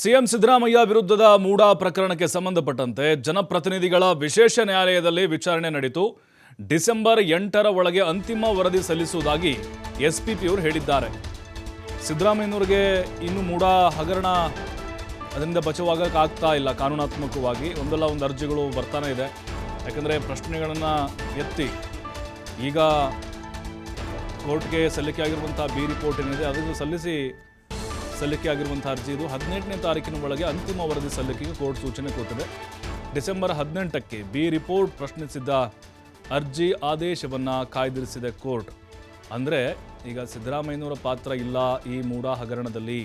CM Siddaramaiah ವಿರುದ್ಧದ ಮೂಡಾ ಪ್ರಕರಣಕ್ಕೆ ಸಂಬಂಧಪಟ್ಟಂತೆ ಜನಪ್ರತಿನಿಧಿಗಳ ವಿಶೇಷ ನ್ಯಾಯಾಲಯದಲ್ಲಿ ವಿಚಾರಣೆ ನಡೆಯಿತು ಡಿಸೆಂಬರ್ ಎಂಟರ ಒಳಗೆ ಅಂತಿಮ ವರದಿ ಸಲ್ಲಿಸುವುದಾಗಿ ಎಸ್ಪಿಪಿಯವರು ಹೇಳಿದ್ದಾರೆ. ಸಿದ್ದರಾಮಯ್ಯನವರಿಗೆ ಇನ್ನು ಮೂಡಾ ಹಗರಣ ಅದರಿಂದ ಬಚಾವಾಗಕ್ಕೆ ಆಗ್ತಾ ಇಲ್ಲ. ಕಾನೂನಾತ್ಮಕವಾಗಿ ಒಂದಲ್ಲ ಒಂದು ಅರ್ಜಿಗಳು ಬರ್ತಾನೆ ಇದೆ. ಯಾಕಂದರೆ ಪ್ರಶ್ನೆಗಳನ್ನು ಎತ್ತಿ ಈಗ ಕೋರ್ಟ್ಗೆ ಸಲ್ಲಿಕೆ ಆಗಿರುವಂಥ ಬಿ ರಿಪೋರ್ಟ್ ಏನಿದೆ ಅದನ್ನು ಸಲ್ಲಿಸಿ ಸಲ್ಲಿಕೆ ಆಗಿರುವಂಥ ಅರ್ಜಿ ಇದು ಹದಿನೆಂಟನೇ ತಾರೀಕಿನ ಒಳಗೆ ಅಂತಿಮ ವರದಿ ಸಲ್ಲಿಕೆಗೆ ಕೋರ್ಟ್ ಸೂಚನೆ ಕೊಟ್ಟಿದೆ. ಡಿಸೆಂಬರ್ ಹದಿನೆಂಟಕ್ಕೆ ಬಿ ರಿಪೋರ್ಟ್ ಪ್ರಶ್ನಿಸಿದ್ದ ಅರ್ಜಿ ಆದೇಶವನ್ನು ಕಾಯ್ದಿರಿಸಿದೆ ಕೋರ್ಟ್. ಅಂದರೆ ಈಗ ಸಿದ್ದರಾಮಯ್ಯನವರ ಪಾತ್ರ ಇಲ್ಲ ಈ ಮೂಡಾ ಹಗರಣದಲ್ಲಿ.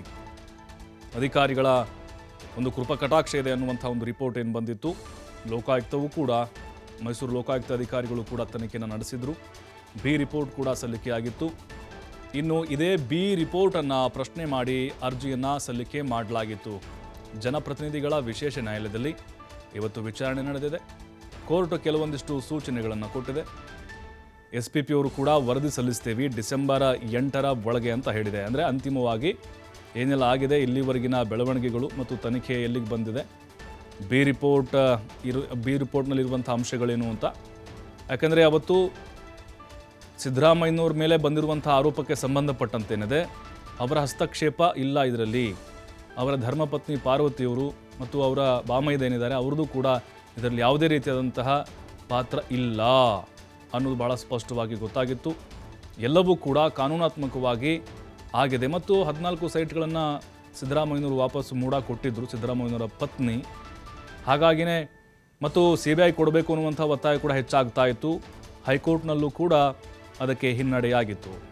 ಅಧಿಕಾರಿಗಳ ಒಂದು ಕೃಪಕಟಾಕ್ಷ ಇದೆ ಅನ್ನುವಂಥ ಒಂದು ರಿಪೋರ್ಟ್ ಏನು ಬಂದಿತ್ತು? ಲೋಕಾಯುಕ್ತವೂ ಕೂಡ, ಮೈಸೂರು ಲೋಕಾಯುಕ್ತ ಅಧಿಕಾರಿಗಳು ಕೂಡ ತನಿಖೆಯನ್ನು ನಡೆಸಿದರು. ಬಿ ರಿಪೋರ್ಟ್ ಕೂಡ ಸಲ್ಲಿಕೆಯಾಗಿತ್ತು. ಇನ್ನು ಇದೇ ಬಿ ರಿಪೋರ್ಟನ್ನು ಪ್ರಶ್ನೆ ಮಾಡಿ ಅರ್ಜಿಯನ್ನು ಸಲ್ಲಿಕೆ ಮಾಡಲಾಗಿತ್ತು. ಜನಪ್ರತಿನಿಧಿಗಳ ವಿಶೇಷ ನ್ಯಾಯಾಲಯದಲ್ಲಿ ಇವತ್ತು ವಿಚಾರಣೆ ನಡೆದಿದೆ. ಕೋರ್ಟ್ ಕೆಲವೊಂದಿಷ್ಟು ಸೂಚನೆಗಳನ್ನು ಕೊಟ್ಟಿದೆ. ಎಸ್ ಪಿ ಪಿ ಅವರು ಕೂಡ ವರದಿ ಸಲ್ಲಿಸ್ತೀವಿ ಡಿಸೆಂಬರ್ ಎಂಟರ ಒಳಗೆ ಅಂತ ಹೇಳಿದೆ. ಅಂದರೆ ಅಂತಿಮವಾಗಿ ಏನೆಲ್ಲ ಆಗಿದೆ, ಇಲ್ಲಿವರೆಗಿನ ಬೆಳವಣಿಗೆಗಳು ಮತ್ತು ತನಿಖೆ ಎಲ್ಲಿಗೆ ಬಂದಿದೆ, ಬಿ ರಿಪೋರ್ಟ್ ಇರು, ಬಿ ರಿಪೋರ್ಟ್ನಲ್ಲಿರುವಂಥ ಅಂಶಗಳೇನು ಅಂತ. ಯಾಕಂದರೆ ಅವತ್ತು ಸಿದ್ದರಾಮಯ್ಯನವ್ರ ಮೇಲೆ ಬಂದಿರುವಂಥ ಆರೋಪಕ್ಕೆ ಸಂಬಂಧಪಟ್ಟಂತೇನಿದೆ, ಅವರ ಹಸ್ತಕ್ಷೇಪ ಇಲ್ಲ ಇದರಲ್ಲಿ. ಅವರ ಧರ್ಮಪತ್ನಿ ಪಾರ್ವತಿಯವರು ಮತ್ತು ಅವರ ಬಾಮಯ್ಯದೇನಿದ್ದಾರೆ ಅವ್ರದ್ದು ಕೂಡ ಇದರಲ್ಲಿ ಯಾವುದೇ ರೀತಿಯಾದಂತಹ ಪಾತ್ರ ಇಲ್ಲ ಅನ್ನೋದು ಭಾಳ ಸ್ಪಷ್ಟವಾಗಿ ಗೊತ್ತಾಗಿತ್ತು. ಎಲ್ಲವೂ ಕೂಡ ಕಾನೂನಾತ್ಮಕವಾಗಿ ಆಗಿದೆ. ಮತ್ತು ಹದಿನಾಲ್ಕು ಸೈಟ್ಗಳನ್ನು ಸಿದ್ದರಾಮಯ್ಯನವರು ವಾಪಸ್ಸು ಮೂಡ ಕೊಟ್ಟಿದ್ದರು ಸಿದ್ದರಾಮಯ್ಯನವರ ಪತ್ನಿ. ಹಾಗಾಗಿನೇ ಮತ್ತು ಸಿ ಬಿ ಐ ಕೊಡಬೇಕು ಅನ್ನುವಂಥ ಒತ್ತಾಯ ಕೂಡ ಹೆಚ್ಚಾಗ್ತಾ ಇತ್ತು. ಹೈಕೋರ್ಟ್ನಲ್ಲೂ ಕೂಡ ಅದಕ್ಕೆ ಹಿನ್ನಡೆಯಾಗಿತ್ತು.